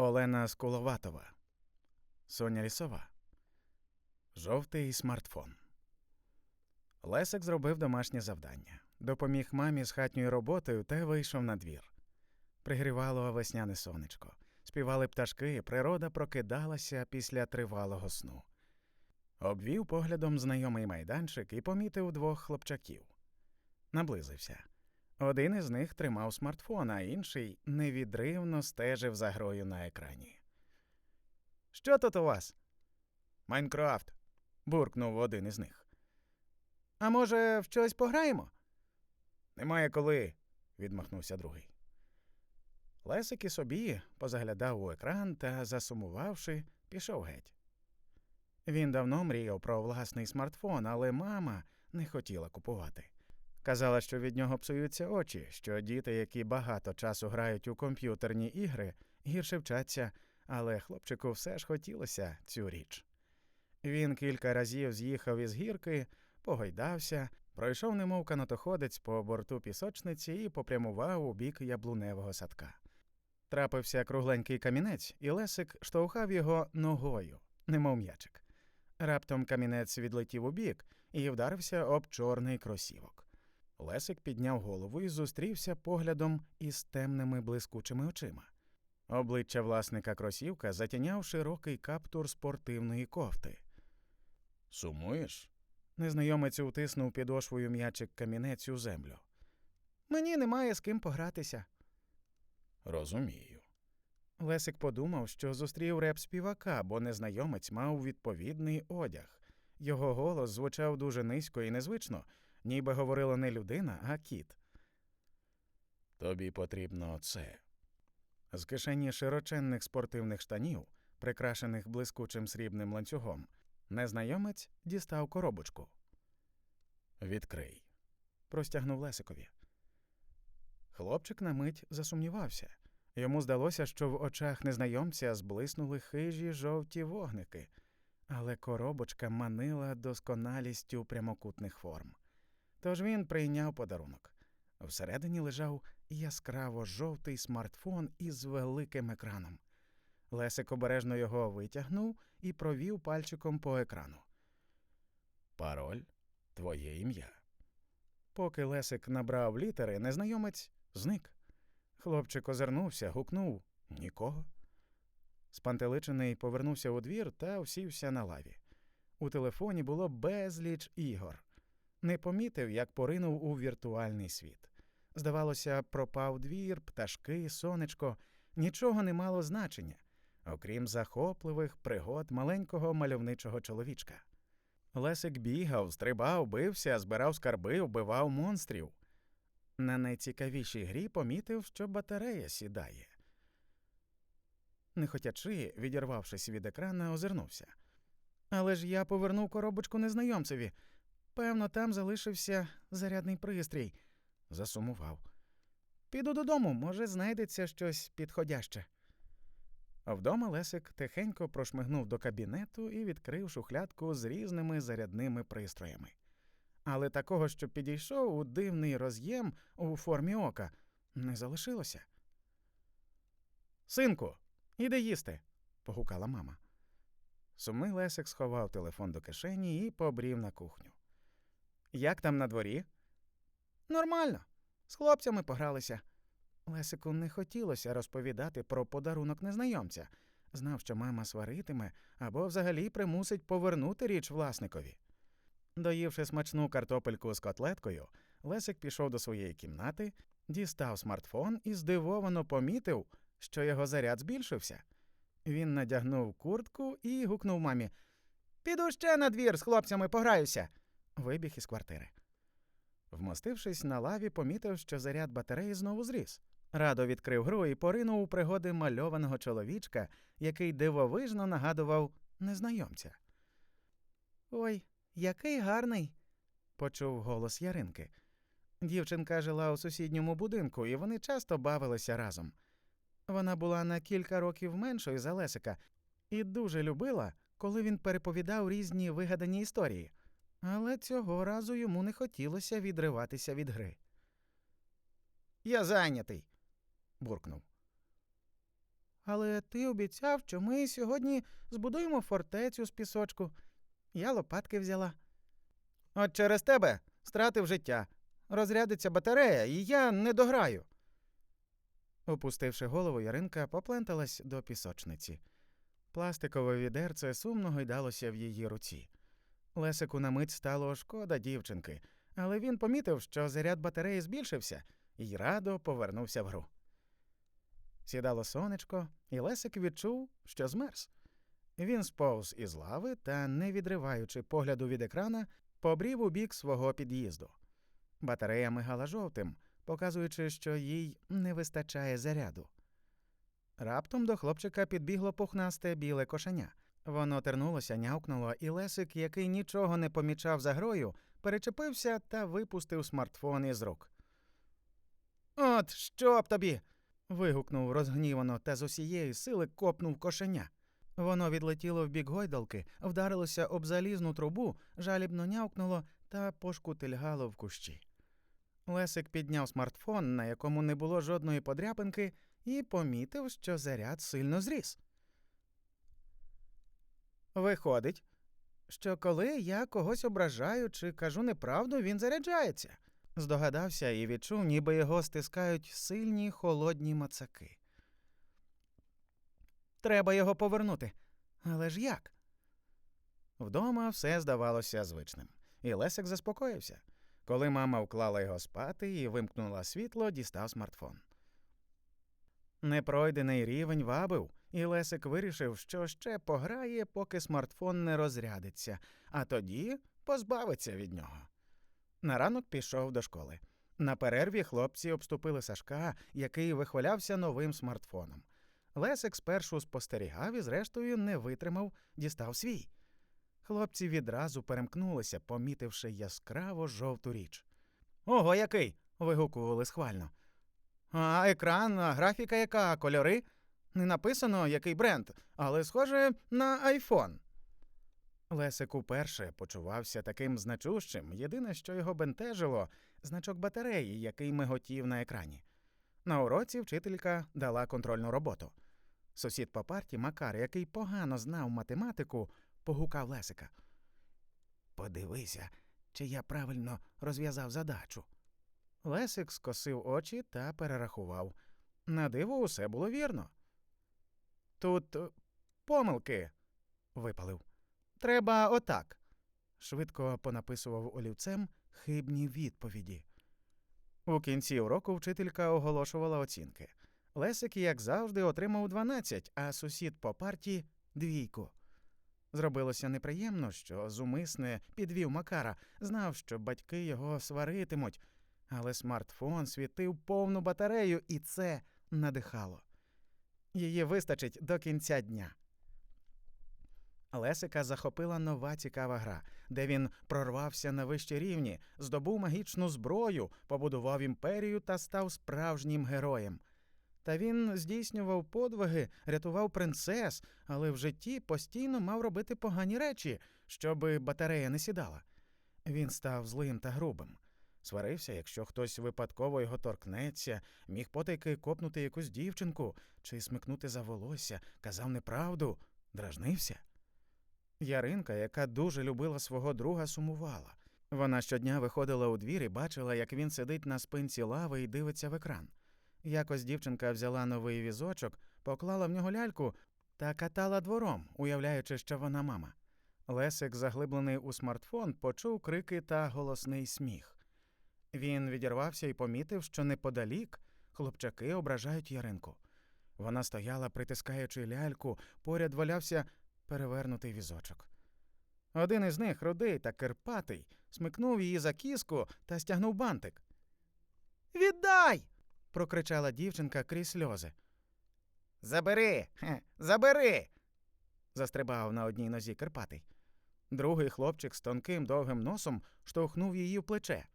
Олена Скуловатова, Соня Лісова, Жовтий смартфон. Лесик зробив домашнє завдання, допоміг мамі з хатньою роботою та вийшов на двір. Пригрівало весняне сонечко, співали пташки, природа прокидалася після тривалого сну. Обвів поглядом знайомий майданчик і помітив двох хлопчаків. Наблизився. Один із них тримав смартфон, а інший невідривно стежив за грою на екрані. Що тут у вас? Майнкрафт. буркнув один із них. А може, в щось пограємо? Немає коли, відмахнувся другий. Лесик і собі позаглядав у екран та, засумувавши, пішов геть. Він давно мріяв про власний смартфон, але мама не хотіла купувати. Казала, що від нього псуються очі, що діти, які багато часу грають у комп'ютерні ігри, гірше вчаться, але хлопчику все ж хотілося цю річ. Він кілька разів з'їхав із гірки, погойдався, пройшов немов канатоходець по борту пісочниці і попрямував у бік яблуневого садка. Трапився кругленький камінець, і Лесик штовхав його ногою, немов м'ячик. Раптом камінець відлетів у бік і вдарився об чорний кросівок. Лесик підняв голову і зустрівся поглядом із темними блискучими очима. Обличчя власника кросівка затіняв широкий каптур спортивної кофти. Сумуєш? Незнайомець утиснув підошвою м'ячик камінець у землю. Мені немає з ким погратися. Розумію. Лесик подумав, що зустрів реп співака, бо незнайомець мав відповідний одяг. Його голос звучав дуже низько і незвично, ніби говорила не людина, а кіт. Тобі потрібно це. З кишені широченних спортивних штанів, прикрашених блискучим срібним ланцюгом, незнайомець дістав коробочку. Відкрий. простягнув Лесикові. Хлопчик на мить засумнівався. Йому здалося, що в очах незнайомця зблиснули хижі жовті вогники, але коробочка манила досконалістю прямокутних форм. Тож він прийняв подарунок. Всередині лежав яскраво жовтий смартфон із великим екраном. Лесик обережно його витягнув і провів пальчиком по екрану. Пароль твоє ім'я. Поки Лесик набрав літери, незнайомець зник. Хлопчик озирнувся, гукнув нікого. Спантеличений повернувся у двір та всівся на лаві. У телефоні було безліч ігор. Не помітив, як поринув у віртуальний світ. Здавалося, пропав двір, пташки, сонечко, нічого не мало значення, окрім захопливих пригод маленького мальовничого чоловічка. Лесик бігав, стрибав, бився, збирав скарби, вбивав монстрів. На найцікавішій грі помітив, що батарея сідає. Нехотячи, відірвавшись від екрана, озирнувся. Але ж я повернув коробочку незнайомцеві. Певно, там залишився зарядний пристрій, засумував. Піду додому, може, знайдеться щось підходяще. Вдома Лесик тихенько прошмигнув до кабінету і відкрив шухлядку з різними зарядними пристроями. Але такого, що підійшов у дивний роз'єм у формі ока, не залишилося. Синку, іди їсти, погукала мама. Сумний Лесик сховав телефон до кишені і побрів на кухню. Як там на дворі? Нормально. З хлопцями погралися. Лесику не хотілося розповідати про подарунок незнайомця, знав, що мама сваритиме або взагалі примусить повернути річ власникові. Доївши смачну картопельку з котлеткою, Лесик пішов до своєї кімнати, дістав смартфон і здивовано помітив, що його заряд збільшився. Він надягнув куртку і гукнув мамі Піду ще на двір з хлопцями пограюся. Вибіг із квартири. Вмостившись на лаві, помітив, що заряд батареї знову зріс. Радо відкрив гру і поринув у пригоди мальованого чоловічка, який дивовижно нагадував незнайомця. Ой, який гарний, почув голос Яринки. Дівчинка жила у сусідньому будинку, і вони часто бавилися разом. Вона була на кілька років меншою за Лесика і дуже любила, коли він переповідав різні вигадані історії, але цього разу йому не хотілося відриватися від гри. Я зайнятий, буркнув. Але ти обіцяв, що ми сьогодні збудуємо фортецю з пісочку. Я лопатки взяла. От через тебе стратив життя. Розрядиться батарея, і я не дограю. Опустивши голову, Яринка попленталась до пісочниці. Пластикове відерце сумно гойдалося в її руці. Лесику на мить стало шкода дівчинки, але він помітив, що заряд батареї збільшився, і радо повернувся в гру. Сідало сонечко, і Лесик відчув, що змерз. Він сповз із лави та, не відриваючи погляду від екрана, побрів у бік свого під'їзду. Батарея мигала жовтим, показуючи, що їй не вистачає заряду. Раптом до хлопчика підбігло пухнасте біле кошеня. Воно тернулося, нявкнуло, і Лесик, який нічого не помічав за грою, перечепився та випустив смартфон із рук. От що б тобі. вигукнув розгнівано та з усієї сили копнув кошеня. Воно відлетіло в бік гойдалки, вдарилося об залізну трубу, жалібно нявкнуло та пошкутильгало в кущі. Лесик підняв смартфон, на якому не було жодної подряпинки, і помітив, що заряд сильно зріс. Виходить, що коли я когось ображаю чи кажу неправду, він заряджається. Здогадався і відчув, ніби його стискають сильні холодні мацаки. Треба його повернути. Але ж як? Вдома все здавалося звичним, і Лесик заспокоївся. Коли мама вклала його спати і вимкнула світло, дістав смартфон. Непройдений рівень вабив, і Лесик вирішив, що ще пограє, поки смартфон не розрядиться, а тоді позбавиться від нього. На ранок пішов до школи. На перерві хлопці обступили Сашка, який вихвалявся новим смартфоном. Лесик спершу спостерігав і, зрештою, не витримав, дістав свій. Хлопці відразу перемкнулися, помітивши яскраво жовту річ. Ого, який. вигукували схвально. А екран, а графіка яка, кольори? Не написано, який бренд, але схоже на айфон. Лесик уперше почувався таким значущим. Єдине, що його бентежило, значок батареї, який миготів на екрані. На уроці вчителька дала контрольну роботу. Сусід по парті Макар, який погано знав математику, погукав Лесика. Подивися, чи я правильно розв'язав задачу. Лесик скосив очі та перерахував. На диво усе було вірно. Тут е, помилки, випалив. Треба отак. Швидко понаписував олівцем хибні відповіді. У кінці уроку вчителька оголошувала оцінки. Лесик, як завжди, отримав 12, а сусід по парті двійку. Зробилося неприємно, що зумисне підвів Макара, знав, що батьки його сваритимуть, але смартфон світив повну батарею, і це надихало. Її вистачить до кінця дня. Лесика захопила нова цікава гра, де він прорвався на вищі рівні, здобув магічну зброю, побудував імперію та став справжнім героєм. Та він здійснював подвиги, рятував принцес, але в житті постійно мав робити погані речі, щоби батарея не сідала. Він став злим та грубим. Сварився, якщо хтось випадково його торкнеться, міг потайки копнути якусь дівчинку чи смикнути за волосся, казав неправду, дражнився. Яринка, яка дуже любила свого друга, сумувала. Вона щодня виходила у двір і бачила, як він сидить на спинці лави і дивиться в екран. Якось дівчинка взяла новий візочок, поклала в нього ляльку та катала двором, уявляючи, що вона мама. Лесик, заглиблений у смартфон, почув крики та голосний сміх. Він відірвався і помітив, що неподалік хлопчаки ображають Яринку. Вона стояла, притискаючи ляльку, поряд валявся перевернутий візочок. Один із них, рудий та кирпатий, смикнув її за кіску та стягнув бантик. Віддай. прокричала дівчинка крізь сльози. Забери, хе, забери. застрибав на одній нозі Кирпатий. Другий хлопчик з тонким довгим носом штовхнув її в плече.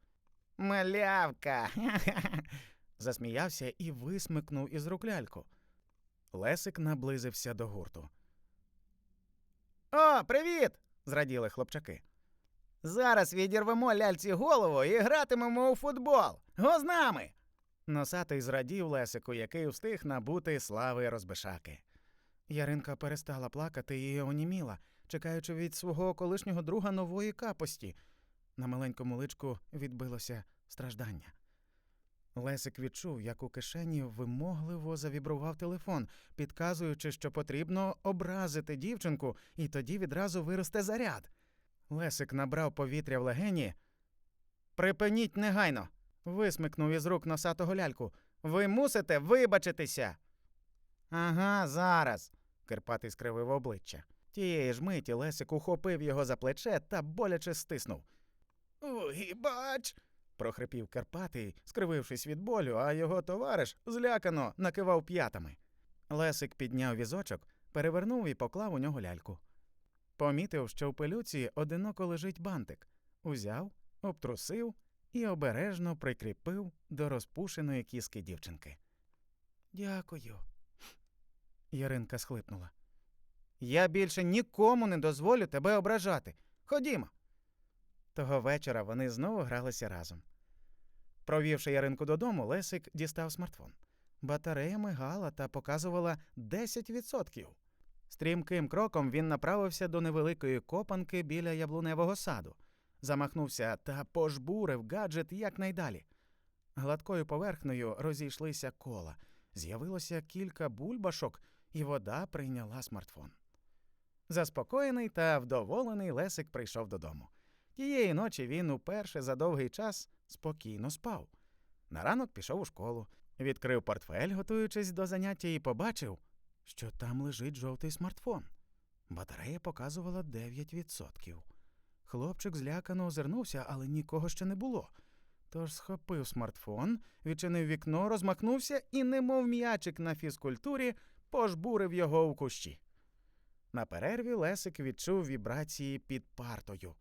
Малявка. засміявся і висмикнув із рук ляльку. Лесик наблизився до гурту. О, привіт! зраділи хлопчаки. Зараз відірвемо ляльці голову і гратимемо у футбол. Го з нами. Носатий зрадів Лесику, який встиг набути слави розбишаки. Яринка перестала плакати і оніміла, чекаючи від свого колишнього друга нової капості. На маленькому личку відбилося страждання. Лесик відчув, як у кишені вимогливо завібрував телефон, підказуючи, що потрібно образити дівчинку, і тоді відразу виросте заряд. Лесик набрав повітря в легені. Припиніть негайно. висмикнув із рук носатого ляльку. Ви мусите вибачитися. Ага, зараз. Кирпатий скривив обличчя. Тієї ж миті Лесик ухопив його за плече та боляче стиснув. Вибач. прохрипів Карпатий, скривившись від болю, а його товариш злякано накивав п'ятами. Лесик підняв візочок, перевернув і поклав у нього ляльку. Помітив, що в пилюці одиноко лежить бантик, узяв, обтрусив і обережно прикріпив до розпушеної кіски дівчинки. Дякую. Яринка схлипнула. Я більше нікому не дозволю тебе ображати. Ходімо. Того вечора вони знову гралися разом. Провівши Яринку додому, Лесик дістав смартфон. Батарея мигала та показувала 10%. Стрімким кроком він направився до невеликої копанки біля яблуневого саду, замахнувся та пожбурив гаджет якнайдалі. Гладкою поверхнею розійшлися кола, з'явилося кілька бульбашок, і вода прийняла смартфон. Заспокоєний та вдоволений Лесик прийшов додому. Тієї ночі він уперше за довгий час спокійно спав. На ранок пішов у школу, відкрив портфель, готуючись до заняття, і побачив, що там лежить жовтий смартфон. Батарея показувала 9%. Хлопчик злякано озирнувся, але нікого ще не було. Тож схопив смартфон, відчинив вікно, розмахнувся і, немов м'ячик на фізкультурі, пожбурив його у кущі. На перерві Лесик відчув вібрації під партою.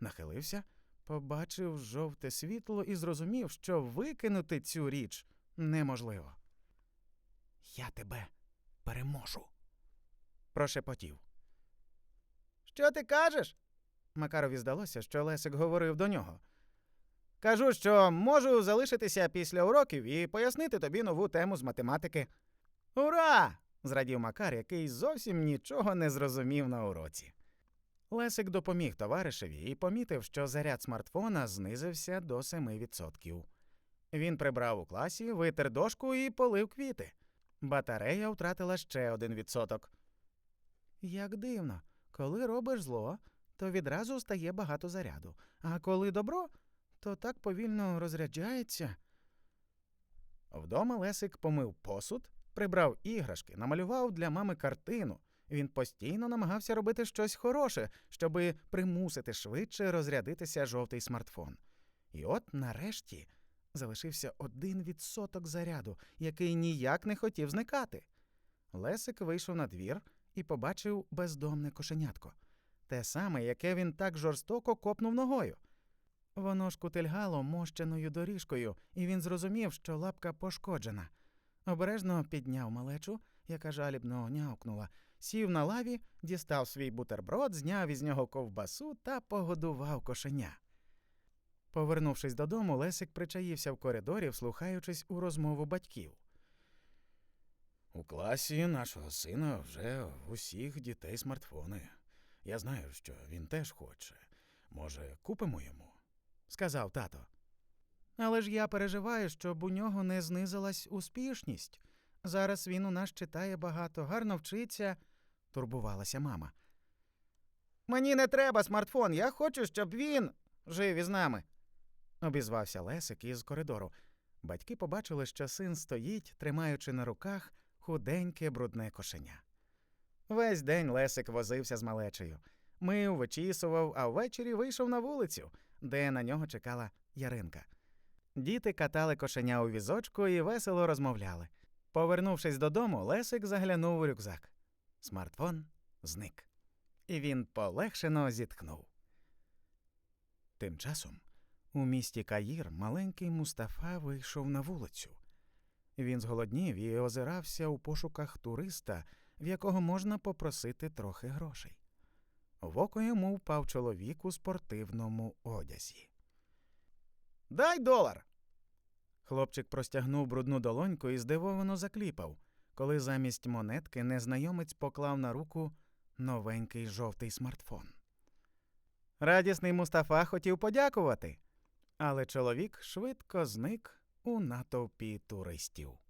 Нахилився, побачив жовте світло і зрозумів, що викинути цю річ неможливо. Я тебе переможу. прошепотів. Що ти кажеш? Макарові здалося, що Лесик говорив до нього. Кажу, що можу залишитися після уроків і пояснити тобі нову тему з математики. Ура! зрадів Макар, який зовсім нічого не зрозумів на уроці. Лесик допоміг товаришеві і помітив, що заряд смартфона знизився до 7%. Він прибрав у класі, витер дошку і полив квіти. Батарея втратила ще один відсоток. Як дивно, коли робиш зло, то відразу стає багато заряду, а коли добро, то так повільно розряджається. Вдома Лесик помив посуд, прибрав іграшки, намалював для мами картину. Він постійно намагався робити щось хороше, щоби примусити швидше розрядитися жовтий смартфон. І от нарешті залишився один відсоток заряду, який ніяк не хотів зникати. Лесик вийшов на двір і побачив бездомне кошенятко, те саме, яке він так жорстоко копнув ногою. Воно шкутильгало мощеною доріжкою, і він зрозумів, що лапка пошкоджена. Обережно підняв малечу, яка жалібно нявкнула, сів на лаві, дістав свій бутерброд, зняв із нього ковбасу та погодував кошеня. Повернувшись додому, Лесик причаївся в коридорі, вслухаючись у розмову батьків. У класі нашого сина вже в усіх дітей смартфони. Я знаю, що він теж хоче. Може, купимо йому? сказав тато. Але ж я переживаю, щоб у нього не знизилась успішність. Зараз він у нас читає багато, гарно вчиться, турбувалася мама. Мені не треба смартфон, я хочу, щоб він жив із нами. обізвався Лесик із коридору. Батьки побачили, що син стоїть, тримаючи на руках худеньке брудне кошеня. Весь день Лесик возився з малечею. Мив, вичісував, а ввечері вийшов на вулицю, де на нього чекала Яринка. Діти катали кошеня у візочку і весело розмовляли. Повернувшись додому, Лесик заглянув у рюкзак. Смартфон зник. І він полегшено зітхнув. Тим часом у місті Каїр маленький Мустафа вийшов на вулицю. Він зголоднів і озирався у пошуках туриста, в якого можна попросити трохи грошей. В око йому впав чоловік у спортивному одязі. Дай долар. Хлопчик простягнув брудну долоньку і здивовано закліпав, коли замість монетки незнайомець поклав на руку новенький жовтий смартфон. Радісний Мустафа хотів подякувати, але чоловік швидко зник у натовпі туристів.